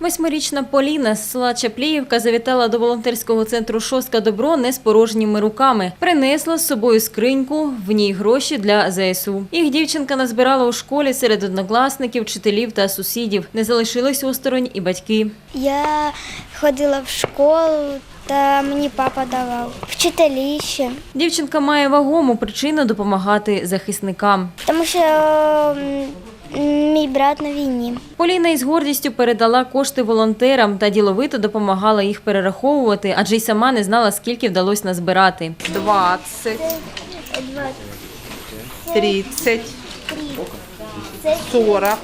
Восьмирічна Поліна з села Чапліївка завітала до волонтерського центру Шостка Добро не з порожніми руками. Принесла з собою скриньку, в ній гроші для ЗСУ. Їх дівчинка назбирала у школі серед однокласників, вчителів та сусідів. Не залишились осторонь і батьки. Я ходила в школу, та мені папа давав. Вчителі ще. Дівчинка має вагому причину допомагати захисникам. Тому що мій брат на війні. Поліна із гордістю передала кошти волонтерам та діловито допомагала їх перераховувати, адже й сама не знала, скільки вдалося назбирати. 20, 30, 40,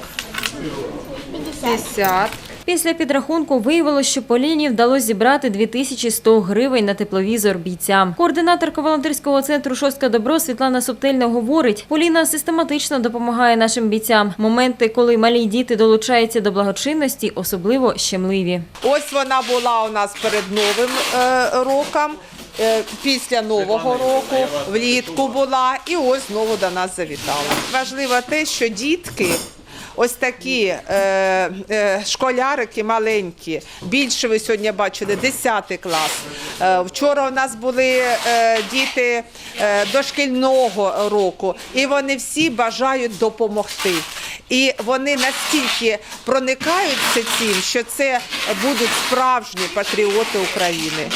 50. Після підрахунку виявилось, що Поліні вдалося зібрати 2100 гривень на тепловізор бійцям. Координаторка волонтерського центру Шостка Добро Світлана Субтельна говорить, Поліна систематично допомагає нашим бійцям. Моменти, коли малі діти долучаються до благочинності, особливо щемливі. Ось вона була у нас перед Новим е, роком, е, після Нового року, влітку була і ось знову до нас завітала. Важливо те, що дітки. Ось такі е, е, школярики маленькі. Більше ви сьогодні бачили 10 клас. Е, вчора у нас були е, діти е, дошкільного року, і вони всі бажають допомогти. І вони настільки проникаються цим, що це будуть справжні патріоти України.